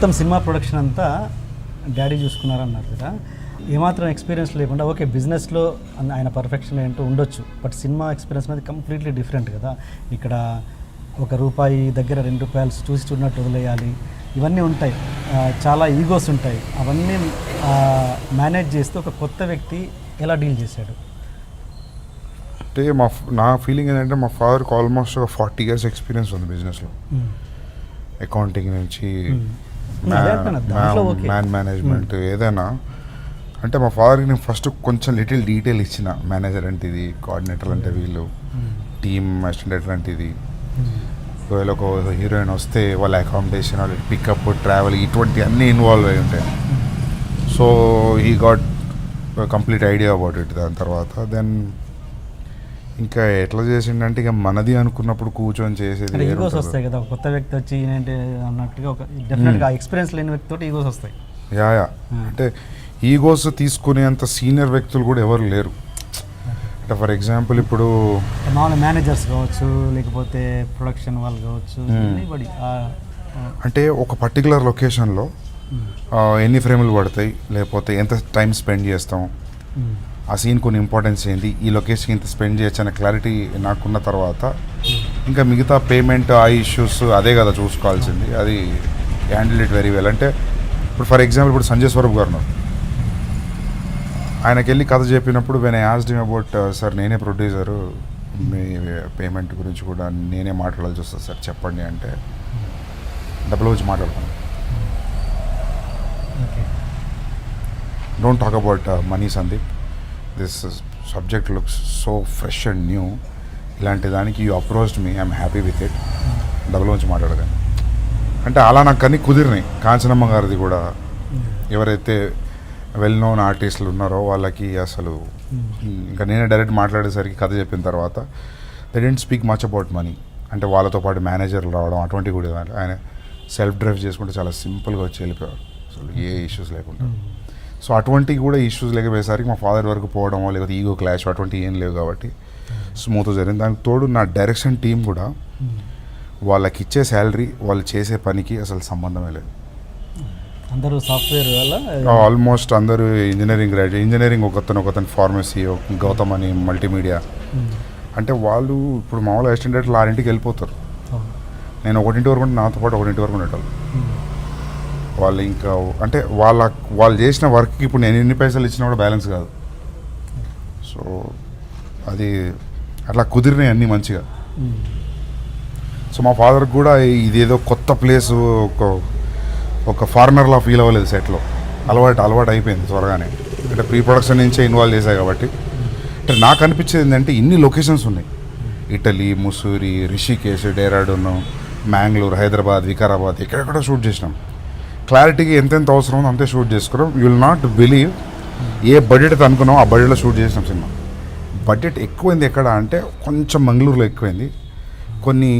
మొత్తం cinema production అంతా daddy చూసుకున్నారన్నారు కదా. ఏమాత్రం ఎక్స్పీరియన్స్ లేకుండా ఓకే బిజినెస్లో ఆయన పర్ఫెక్షన్ ఏంటో ఉండొచ్చు బట్ సినిమా ఎక్స్పీరియన్స్ అనేది కంప్లీట్లీ డిఫరెంట్ కదా. ఇక్కడ ఒక రూపాయి దగ్గర రెండు రూపాయలు చూసి చూడనట్టు వదిలేయాలి. ఇవన్నీ ఉంటాయి. చాలా ఈగోస్ ఉంటాయి. అవన్నీ మేనేజ్ చేస్తూ ఒక కొత్త వ్యక్తి ఎలా డీల్ చేశాడు? అంటే మా నా ఫీలింగ్ ఏంటంటే మా ఫాదర్కి ఆల్మోస్ట్ ఒక ఫార్టీ ఇయర్స్ ఎక్స్పీరియన్స్ ఉంది బిజినెస్లో. అకౌంటింగ్ నుంచి Hmm. మ్యాన్ మేనేజ్మెంట్ ఏదైనా అంటే మా ఫాదర్కి నేను ఫస్ట్ కొంచెం లిటిల్ డీటెయిల్ ఇచ్చిన. మేనేజర్ అంటే ఇది కోఆర్డినేటర్ అంటే వీళ్ళు టీమ్ అసిస్టెంట్ అంటే ఇది ఒకవేళ ఒక హీరోయిన్ వస్తే వాళ్ళ అకామిడేషన్ వాళ్ళ పికప్ ట్రావెల్ ఇటువంటి అన్నీ ఇన్వాల్వ్ అయి ఉంటాయి. సో ఈ got complete idea about it దాని తర్వాత. దెన్ ఇంకా ఎట్లా చేసిండంటే ఇక మనది అనుకున్నప్పుడు కూర్చొని చేసేది ఈగోస్. వస్తాయి కదా కొత్త వ్యక్తి వచ్చి ఏంటి అన్నట్టుగా ఒక డెఫినెట్గా ఎక్స్పీరియన్స్ లేని వ్యక్తి తోటి ఈగోస్ వస్తాయి. Yeah yeah. Hmm. అంటే ఈగోస్ తీసుకునేంత సీనియర్ వ్యక్తులు కూడా ఎవరు లేరు. అంటే ఫర్ ఎగ్జాంపుల్ ఇప్పుడు మామూలు మేనేజర్స్ కావచ్చు లేకపోతే ప్రొడక్షన్ వాళ్ళు కావచ్చు Hmm. అంటే ఒక పర్టికులర్ లొకేషన్లో ఎన్ని ఫ్రేములు పడతాయి లేకపోతే ఎంత టైం స్పెండ్ చేస్తాం. ఆ సీన్ కొన్ని ఇంపార్టెన్స్ ఏంటి? ఈ లొకేషన్కి ఇంత స్పెండ్ చేయొచ్చు అనే క్లారిటీ నాకున్న తర్వాత ఇంకా మిగతా పేమెంట్ ఆ ఇష్యూస్ అదే కదా చూసుకోవాల్సింది. అది హ్యాండిల్ ఇట్ వెరీ వెల్ అంటే ఇప్పుడు ఫర్ ఎగ్జాంపుల్ ఇప్పుడు సంజయ్ స్వరూప్ గారు ఉన్నారు. ఆయనకి వెళ్ళి కథ చెప్పినప్పుడు when I asked about sir నేనే ప్రొడ్యూసరు మీ పేమెంట్ గురించి కూడా నేనే మాట్లాడాల్సి వస్తుంది సార్ చెప్పండి అంటే డబ్బులు వచ్చి మాట్లాడతాను okay. Don't talk about money Sandeep this subject looks so fresh and new ఇలాంటి దానికి you approached me I'm happy with it డబ్బుల నుంచి మాట్లాడగాను అంటే అలా నాకు అన్ని కుదిరినాయి. కాంచనమ్మ గారిది కూడా ఎవరైతే వెల్ నోన్ ఆర్టిస్టులు ఉన్నారో వాళ్ళకి అసలు ఇంకా నేనే డైరెక్ట్ మాట్లాడేసరికి కథ చెప్పిన తర్వాత they didn't speak much about money అంటే వాళ్ళతో పాటు మేనేజర్లు రావడం అటువంటి కూడా. ఆయన సెల్ఫ్ డ్రైవ్ చేసుకుంటే చాలా సింపుల్గా వచ్చి వెళ్ళిపోయారు అసలు ఏ ఇష్యూస్ లేకుండా. సో అటువంటివి కూడా ఇష్యూస్ లేకపోయేసరికి మా ఫాదర్ వరకు పోవడమో లేకపోతే ఈగో క్లాష్ అటువంటి ఏం లేవు కాబట్టి స్మూత్గా జరిగింది. దానికి తోడు నా డైరెక్షన్ టీం కూడా వాళ్ళకి ఇచ్చే శాలరీ వాళ్ళు చేసే పనికి అసలు సంబంధమే లేదు. అందరూ సాఫ్ట్వేర్ వల్ల ఆల్మోస్ట్ అందరూ ఇంజనీరింగ్ గ్రాడ్యుయేట్ ఇంజనీరింగ్ ఒకతను ఒకతను ఫార్మసీ గౌతమ్ అని మల్టీమీడియా ఉమ్, అంటే వాళ్ళు ఇప్పుడు మామూలు అసిస్టెంట్ ఆరింటికి వెళ్ళిపోతారు. నేను ఒకటింటి వరకు ఉంటే నాతో పాటు ఒకటింటి వరకు ఉండేటోళ్ళు. ఉమ్, వాళ్ళు ఇంకా అంటే వాళ్ళ వాళ్ళు చేసిన వర్క్కి ఇప్పుడు నేను ఎన్ని పైసలు ఇచ్చినా కూడా బ్యాలెన్స్ కాదు. సో అది అట్లా కుదిరినాయి అన్నీ మంచిగా. ఉమ్, సో మా ఫాదర్కి కూడా ఇదేదో కొత్త ప్లేస్ ఒక ఒక ఫారినర్లా ఫీల్ అవ్వలేదు సెట్లో. అలవాటు అలవాటు అయిపోయింది త్వరగానే. అంటే ప్రీ ప్రొడక్షన్ నుంచే ఇన్వాల్వ్ చేశాయి కాబట్టి. అంటే నాకు అనిపించేది ఏంటంటే ఇన్ని లొకేషన్స్ ఉన్నాయి. ఇటలీ ముసూరి రిషికేశ్ డేరాడూన్ మ్యాంగ్లూర్ హైదరాబాద్ వికారాబాద్ ఎక్కడెక్కడ షూట్ చేసినాం. క్లారిటీకి ఎంతెంత అవసరం ఉందో అంతే షూట్ చేసుకున్నాం యూ విల్ నాట్ బిలీవ్ ఏ బడ్జెట్ అయితే అనుకున్నాం ఆ బడ్జెట్లో షూట్ చేసినాం సినిమా. బడ్జెట్ ఎక్కువైంది ఎక్కడ అంటే కొంచెం మంగళూరులో ఎక్కువైంది. కొన్ని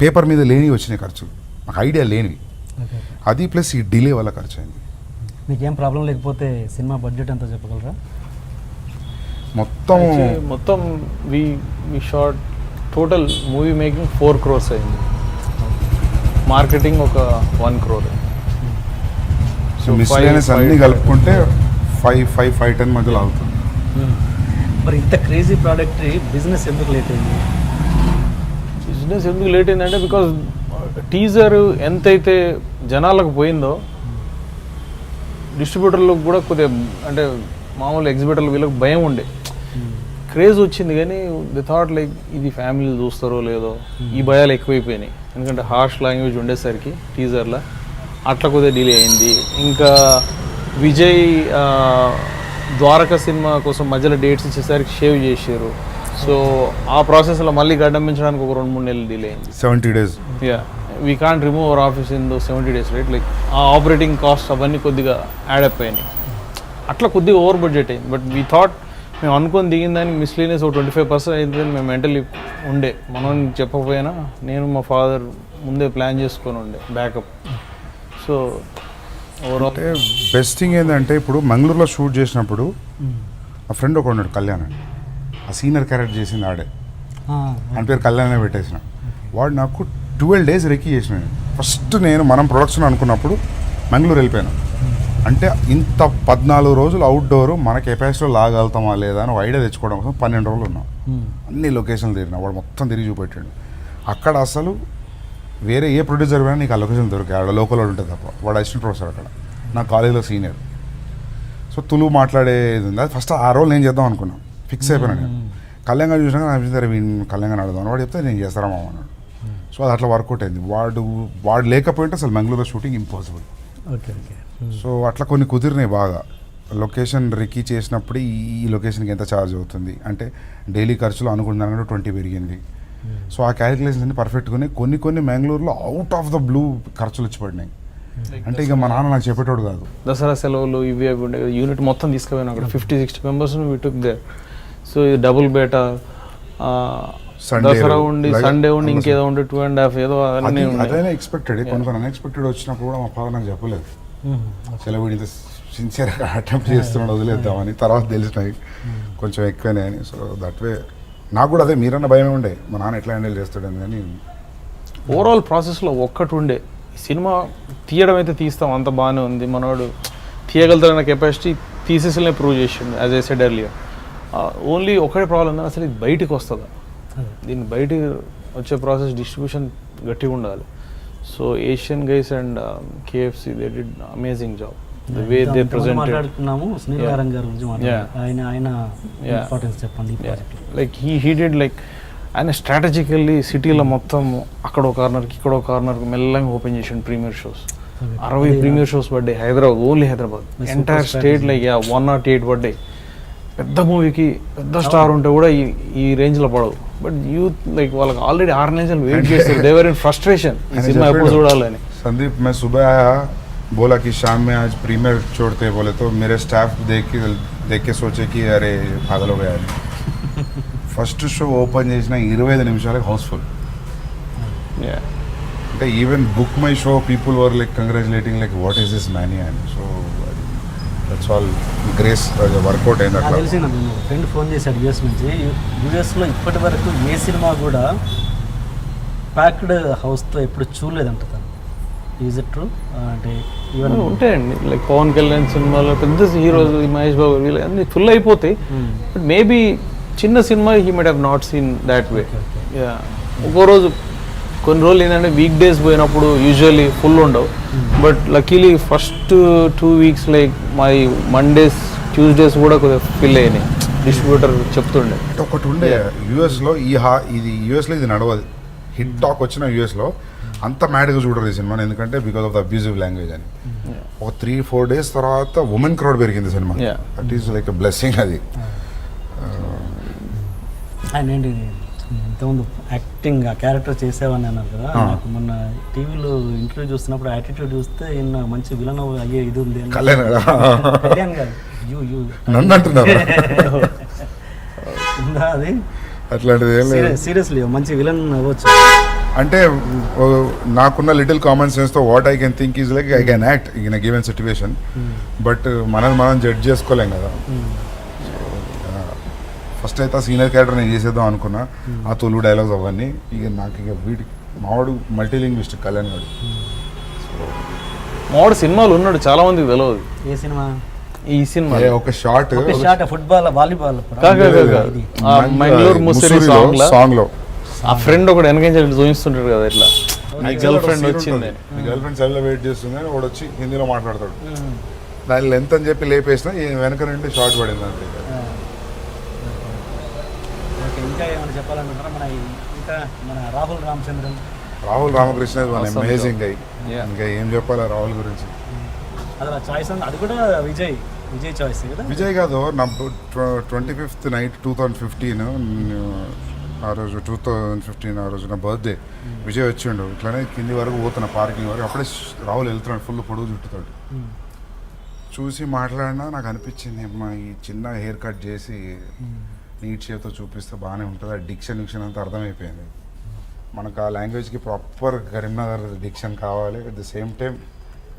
పేపర్ మీద లేనివి వచ్చినాయి ఖర్చులు. నాకు ఐడియా లేనివి. అది ప్లస్ ఈ డిలే వల్ల ఖర్చు అయింది మీకేం ప్రాబ్లం లేకపోతే సినిమా బడ్జెట్ ఎంతో చెప్పగలరా? మొత్తం మొత్తం we we short total movie making four crores అయింది. మార్కెటింగ్ ఒక వన్ క్రోర్ మిస్లేనియస్ అన్ని కలుపుకుంటే ఫైవ్ ఫైవ్ ఫైవ్ టెన్ మధ్యలో అవుతుంది. మరి ఇంత క్రేజీ ప్రోడక్ట్ బిజినెస్ ఎందుకు లేట్ అయింది? బిజినెస్ ఎందుకు లేట్ అయిందంటే బికాజ్ టీజర్ ఎంతైతే జనాలకు పోయిందో డిస్ట్రిబ్యూటర్లకు కూడా కొద్దిగా అంటే మామూలు ఎగ్జిబిటర్లు వీళ్ళకి భయం ఉండే. క్రేజ్ వచ్చింది కానీ ది థాట్ లైక్ ఇది ఫ్యామిలీలు చూస్తారో లేదో ఈ భయాలు ఎక్కువైపోయినాయి. ఎందుకంటే హార్ష్ లాంగ్వేజ్ ఉండేసరికి టీజర్లో అట్లా కొద్దిగా డిలే అయింది. ఇంకా విజయ్ ద్వారక సినిమా కోసం మధ్యలో డేట్స్ ఇచ్చేసరికి షేవ్ చేసారు సో ఆ ప్రాసెస్లో మళ్ళీ గడ్డంపించడానికి ఒక రెండు మూడు నెలలు డిలే అయింది. Seventy days yeah we can't remove our office in those seventy days right like uh operating cost అవన్నీ కొద్దిగా యాడప్ అయినాయి. అట్లా కొద్దిగా ఓవర్ బడ్జెట్ అయింది. బట్ వీ థాట్ మేము అనుకొని దిగిన దానికి మిస్లీనియస్ ఒక ట్వంటీ ఫైవ్ పర్సెంట్ అయిందని మేము మెంటలీ ఉండే. మనం చెప్పకపోయినా నేను మా ఫాదర్ ముందే ప్లాన్ చేసుకొని ఉండే బ్యాకప్ సో ఓవరాల్ అంటే బెస్ట్ థింగ్ ఏంటంటే ఇప్పుడు మంగళూరులో షూట్ చేసినప్పుడు మా ఫ్రెండ్ ఒక ఉన్నాడు కళ్యాణ్ అని. ఆ సీనియర్ క్యారెక్టర్ చేసింది ఆడే. ఆయన పేరు కళ్యాణే పెట్టేసిన. వాడు నాకు ట్వెల్వ్ డేస్ రెక్కి చేసిన ఫస్ట్ నేను మనం ప్రొడక్షన్ అనుకున్నప్పుడు మంగళూరు వెళ్ళిపోయాను. అంటే ఇంత పద్నాలుగు రోజులు అవుట్డోర్ మన కెపాసిటీలో లాగలుగుతామా లేదా అని ఐడియా తెచ్చుకోవడం కోసం పన్నెండు రోజులు ఉన్నాం. అన్ని లొకేషన్లు తిరిగిన. వాడు మొత్తం తిరిగి చూపెట్టాడు. అక్కడ అసలు వేరే ఏ ప్రొడ్యూసర్ పోయినా నీకు ఆ లొకేషన్ దొరికాయి ఆడ లోకల్ వాడు ఉంటుంది తప్ప. వాడు అసిస్టెంట్ ప్రొఫెసర్ అక్కడ నా కాలేజీలో సీనియర్ సో తులు మాట్లాడేది ఉంది. అది ఫస్ట్ ఆ రోల్ నేను చేద్దాం అనుకున్నాను ఫిక్స్ అయిపోయినా నేను. కళ్యాణ్ చూసినాక నాకు అనిపించింది వీడిని కళ్యాణ్ అడుగుదాం వాడు చెప్తే నేను చేస్తారా అన్నాడు. సో అది అట్లా వర్కౌట్ అయింది. వాడు వాడు లేకపోయింటే అసలు మంగళూరులో shooting impossible okay okay. So అట్లా కొన్ని కుదిరినాయి బాగా. లొకేషన్ రికీ చేసినప్పుడు ఈ- లొకేషన్కి ఎంత ఛార్జ్ అవుతుంది? అంటే డైలీ ఖర్చులు అనుకున్న దానికంటే ట్వంటీ పెరిగింది. సో ఆ క్యాలిక్యులేషన్స్ అన్ని పర్ఫెక్ట్గానే కొన్ని కొన్ని మ్యాంగ్లూర్లో అవుట్ ఆఫ్ ద బ్లూ ఖర్చులు వచ్చి పడినాయి. అంటే ఇక మా నాన్న నాకు చెప్పేటోడు కాదు. దసరా సెలవులు ఇవి అవి ఉండే యూనిట్ మొత్తం తీసుకుపోయాను అక్కడ. Fifty sixty members we took they so ఇది డబుల్ బేటా దసరా ఉండి సండే ఉండి ఇంకేదో ఉండి టూ అండ్ హాఫ్ ఏదో అన్నీ అదైనా ఎక్స్పెక్టెడ్ కొన్ని కొన్ని అన్ఎక్స్పెక్టెడ్ వచ్చినప్పుడు కూడా మా ఫాదర్ నాకు చెప్పలేదు. సెలవు ఇంత సిన్సియర్గా అటెంప్ట్ చేస్తున్నాడు వదిలేద్దామని. తర్వాత తెలిసినాయి. కొంచెం ఎక్కువనే అని. సో దట్ వే నాకు కూడా అదే మీరన్న భయమే ఉండే. మా నాన్న ఎట్లా హ్యాండిల్ చేస్తాడని కానీ ఓవరాల్ ప్రాసెస్లో ఒక్కటి ఉండే ఈ సినిమా తీయడం అయితే తీస్తాం అంత బాగానే ఉంది. మనవాడు తీయగలుగుతాడన్న కెపాసిటీ తీసేసలే ప్రూవ్ చేసిండు as I said earlier only ఒకటే ప్రాబ్లం ఉందని అసలు ఇది బయటికి వస్తుందా? దీన్ని బయటికి వచ్చే ప్రాసెస్ డిస్ట్రిబ్యూషన్ గట్టిగా ఉండాలి. So Asian guys and KFC they did amazing job మాట్లాడుకున్నాము సునీల్ నారాయణ ఆయన ఆయన ఇంపార్టెన్స్ చెప్పండి లైక్ హీ హీడెడ్ లైక్ ఆయన స్ట్రాటజికల్లీ సిటీలో మొత్తం అక్కడ ఒక కార్నర్కి ఇక్కడ ఒక కార్నర్కి మెల్లగా ఓపెన్ చేసిండు ప్రీమియర్ షోస్ అరవై ప్రీమియర్ షోస్ పడ్డాయి. Hyderabad only Hyderabad. Entire state like one not eight పడ్డాయి. పెద్ద మూవీకి పెద్ద స్టార్ ఉంటే కూడా ఈ ఈ రేంజ్లో పడవు. బట్ యూత్ లైక్ వాళ్ళకి ఆల్రెడీ ఆర్గనైజేషన్ వెయిట్ చేస్తారు. దేవర్ ఇన్ ఫ్రస్ట్రేషన్ సినిమా ఎప్పుడు చూడాలని. సందీప్ మే సుబహ్ बोला कि शाम में आज प्रीमियर छोड़ते बोले तो मेरे स्टाफ देख के देख के सोचे कि अरे पागल हो गया ఫస్ట్ షో ఓపెన్ చేసిన ఇరవై ఐదు నిమిషాలకు హౌస్ఫుల్ Yeah. అంటే even book my show people were like congratulating like what is this many అని so that's all grace work out అయింది నాకు అట్లా తెలిసి నాకు ఫ్రెండ్ ఫోన్ చేశాడు యూఎస్ నుంచి యూఎస్లో ఇప్పటి వరకు ఏ సినిమా కూడా ప్యాక్డ్ హౌస్తో ఎప్పుడు చూడలేదంట తను ఈజ్ ఇట్ ట్రూ అంటే ఈవెన్ ఉంటాయండి. లైక్ పవన్ కళ్యాణ్ సినిమాలో పెద్ద హీరోస్ మహేష్ బాబు వీళ్ళు అన్ని ఫుల్ అయిపోతాయి. బట్ మేబీ చిన్న cinema he might have not seen that way ఒక్కో రోజు కొన్ని రోజులు ఏంటంటే వీక్ డేస్ పోయినప్పుడు యూజువల్లీ ఫుల్ ఉండవు. But luckily first two weeks like my Mondays Tuesdays కూడా కొద్దిగా ఫిల్ అయినాయి. డిస్ట్రిబ్యూటర్ చెప్తుండే. అంటే ఒకటి ఉండే యూఎస్లో ఈ హా ఇది యూఎస్లో ఇది నడవదు. హిట్ టాక్ వచ్చిన యూఎస్లో అంత మ్యాడ్గా చూడరు ఈ సినిమాని ఎందుకంటే because of the abusive language అని. ఒక త్రీ ఫోర్ డేస్ తర్వాత ఉమెన్ క్రౌడ్ పెరిగింది cinema. That is like blessing అది. ఆయన ఏంటి ఇంతకుముందు యాక్టింగ్ ఆ క్యారెక్టర్ చేసేవని అన్నారు కదా. నాకు మొన్న టీవీలో ఇంటర్వ్యూ చూస్తున్నప్పుడు యాటిట్యూడ్ చూస్తే ఈయన మంచి విలన్ అయ్యే ఇది ఉంది అని. కళ్యాణ్ కదా? కళ్యాణ్ గారు యూ యూ నన్ను అంటున్నారు ఉందా అది? అట్లాంటిది సీరియస్లీ మంచి విలన్ అవ్వచ్చు. అంటే నాకున్న little common సెన్స్తో what I can think is like I can act in given situation but మనది మనం జడ్జ్ చేసుకోలేం కదా. ఫస్ట్ అయితే ఆ సీనియర్ క్యారెక్టర్ నేను చేసేద్దాం అనుకున్నా. ఆ తొలు డైలాగ్స్ అవన్నీ. ఇక నాకు ఇక వీటి మావాడు మల్టీ లింగ్విస్ట్ కళ్యాణ్ గారు మావాడు సినిమాలు ఉన్నాడు చాలా మందికి తెలియదు ఏ సినిమా? ఈ సినిమా. ఏ ఒక షార్ట్ ఒక షాట్ ఫుట్బాల్ వాలీబాల్ మంగళూరు ముసిరి సాంగ్లో. ఆ ఫ్రెండ్ ఒకటి వెనక చూపిస్తుంటాడు కదా ఇట్లా. నీ గర్ల్ ఫ్రెండ్ వచ్చింది. మీ గర్ల్ ఫ్రెండ్ సెల్ వెయిట్ చేస్తుంది వాడు వచ్చి హిందీలో మాట్లాడతాడు. దాని లెంత్ అని చెప్పి లేపేసిన వెనక నుండి షార్ట్ పడింది అంతే. ఓకే ఇంకా ఏమైనా చెప్పాలనుకుంటారా మన ఇంకా మన Rahul Ramachandran. Rahul Ramakrishna Awesome amazing guy Yeah. ఇంకా ఏం చెప్పాలా రాహుల్ గురించి? చాయిస్ అది కూడా విజయ్. విజయ్ చాయిస్ కదా? విజయ్ కాదు నా twenty fifth night two thousand fifteen ఆ రోజు టూ థౌజండ్ ఫిఫ్టీన్ ఆ రోజు నా బర్త్డే విజయ్ వచ్చిండు. ఇట్లానే కింది వరకు పోతున్నా పార్కింగ్ వరకు. అప్పుడే రాహుల్ వెళ్తున్నాడు ఫుల్ పొడుగు చుట్టుతాడు. చూసి మాట్లాడినా నాకు అనిపించింది అమ్మా ఈ చిన్న హెయిర్ కట్ చేసి నీట్ షేప్తో చూపిస్తే బాగానే ఉంటుంది. ఆ డిక్షన్ డిక్షన్ అంతా అర్థమైపోయింది. మనకు ఆ లాంగ్వేజ్కి ప్రాపర్ కరీంనగర్ డిక్షన్ కావాలి. అట్ ద సేమ్ టైం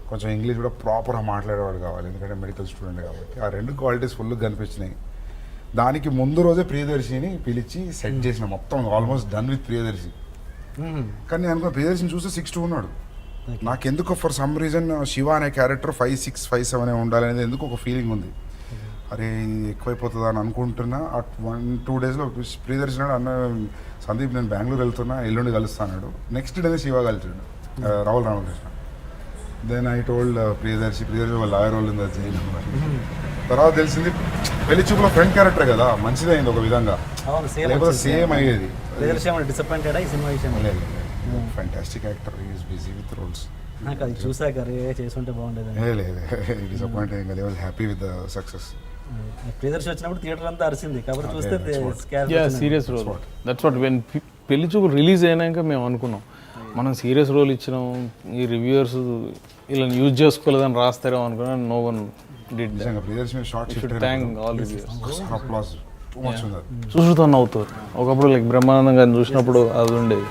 కొంచెం ఇంగ్లీష్ కూడా ప్రాపర్గా మాట్లాడేవాడు కావాలి. ఎందుకంటే మెడికల్ స్టూడెంట్ కాబట్టి. ఆ రెండు క్వాలిటీస్ ఫుల్ కనిపించినాయి. దానికి ముందు రోజే ప్రియదర్శిని పిలిచి సెట్ చేసిన. మొత్తం ఆల్మోస్ట్ డన్ విత్ ప్రియదర్శి కానీ నేను అనుకున్న ప్రియదర్శిని చూస్తే సిక్స్ టూ ఉన్నాడు. నాకెందుకు ఫర్ సమ్ రీజన్ శివ అనే character five six five seven ఉండాలనేది ఎందుకు ఒక ఫీలింగ్ ఉంది. అరే ఇది ఎక్కువైపోతుందా అని అనుకుంటున్నా. అట్ వన్ టూ డేస్లో ప్రియదర్శనాడు అన్న సందీప్ నేను బెంగళూరు వెళ్తున్నా ఎల్లుండి కలుస్తాడు నెక్స్ట్ డేనే Shiva కలిసాడు. Rahul Ramakrishna. Then I told Priyadarshi Priyadarshi వాళ్ళ లాయర్ వాళ్ళు ఉంది జైలు తర్వాత తెలిసింది పెళ్ళి చూపులో ఫ్రెండ్ క్యారెక్టర్ కదా మంచిదే అయింది ఒక విధంగా. సేమ్ లేకపోతే సేమ్ అయ్యేది. విషయం డిసప్పాయింటెడా ఈ సినిమా విషయం fantastic actor is busy with roles నాకు అది చూసాక రే చేసుంటే బాగుండేది లేదు డిసప్పాయింటింగ్ కదా was happy with success Priyadarshi వచ్చినప్పుడు థియేటర్ అంతా అరిసింది. కాబట్టి చూస్తే. Serious role that's what when Pelli Chupu release అయినాక మేము అనుకున్నాం. మనం సీరియస్ రోల్ ఇచ్చినాం ఈ రివ్యూవర్స్ ఇలా యూజ్ చేసుకోలేదని రాస్తారేమో అనుకున్నాం నో వన్ డిడ్. చూసుతో నవ్వుతారు. ఒకప్పుడు లైక్ బ్రహ్మానందం గారిని చూసినప్పుడు అది ఉండేది.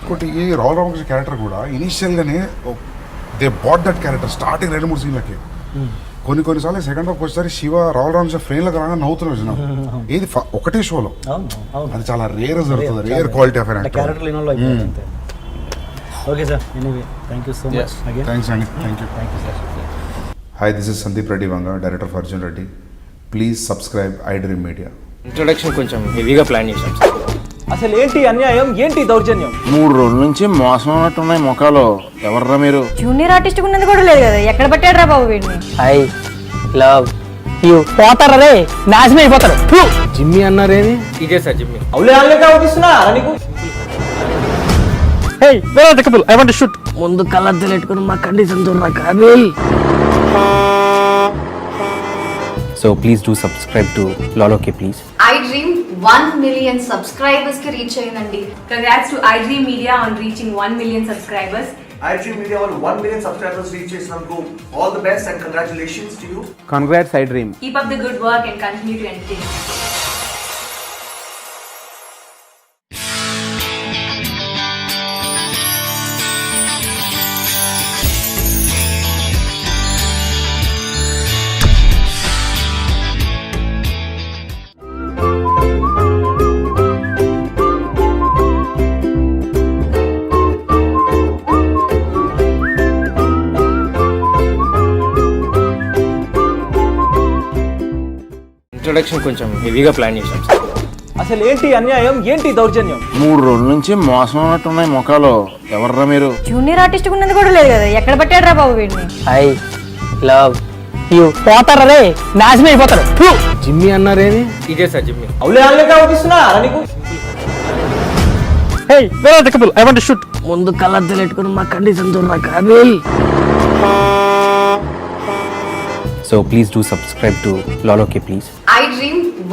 ఇంకోటి ఈ రాహుల్ రామకృష్ణ క్యారెక్టర్ కూడా ఇనిషియల్గానే they bought that character starting రెండు మూడు సీన్లకి కొన్ని కొన్నిసార్లు సెకండ్ హాఫ్ వచ్చేసరి శివ రాహుల్ రామకృష్ణ ఫ్రేమ్లకు రాగా నవ్వుతున్నారు జనం. ఇది ఒకటే షోలో అది చాలా రేర్ జరుగుతుంది rare quality of character okay sir anyway thank you so much again thanks అండి thank you thank you sir hi this is Sandeep Reddy Vanga director for Arjun Reddy please subscribe I dream media introduction కొంచెం హెవీగా plan చేశాం. Sir అసలు ఏంటి అన్యాయం? ఏంటి దౌర్జన్యం? మూడు రోజుల నుంచి మోసం ఉన్నట్టున్నాయి మొఖాలు. ఎవర్రా మీరు? జూనియర్ ఆర్టిస్ట్ ఉన్నది కూడా లేదు కదా. ఎక్కడ పెట్టాడు రా బాబు వీడిని? ఐ లవ్ యూ పోతారా రే? నాశనం అయిపోతారు. జిమ్మి అన్నారేమి? ఇదే సార్ జిమ్మి. అవులే ఆన్లే అవుపిస్తున్నా నీకు? Hey where are the couple I want to shoot ముందు కలర్ తెలియట్టుకుని మా కండిషన్ చూడరా Kaabil so please do subscribe to లాలోకే please I dream one million సబ్స్క్రైబర్స్కి రీచ్ అయిందండి Congrats to iDream Media on reaching 1 million subscribers. iDream Media వాళ్ళు 1 million subscribers reach చేసినందుకు all the best and congratulations to you. Congrats I dream Keep up the good work and continue to entertain. Introduction కొంచెం హెవీగా plan చేశాం sir అసలు ఏంటి అన్యాయం? ఏంటి దౌర్జన్యం? మూడు రోజుల నుంచి మోసం ఉన్నట్టున్నాయి మొఖాలు. ఎవర్రా మీరు? జూనియర్ ఆర్టిస్ట్ ఉన్నది కూడా లేదు కదా. ఎక్కడ పెట్టాడు రా బాబు వీడిని? I love you. పోతారా రే? నాశనం అయిపోతారు. జిమ్మి అన్నారేమి? ఇదే సార్ జిమ్మి. అవులే ఆన్లే అవుపిస్తున్నా నీకు. Hey where couple I want to shoot ముందు కలర్ తెలియట్టుకుని మా కండిషన్ చూడరా Kaabil so please do subscribe to లాలోకే please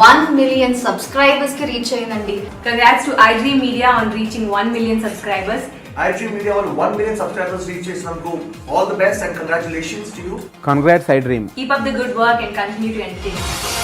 one million సబ్స్క్రైబర్స్కి రీచ్ అయిందండి Congrats to iDream Media on reaching 1 million subscribers. iDream Media వాళ్ళు 1 million subscribers reach చేసినందుకు all the best and congratulations to you. Congrats I dream Keep up the good work and continue to entertain.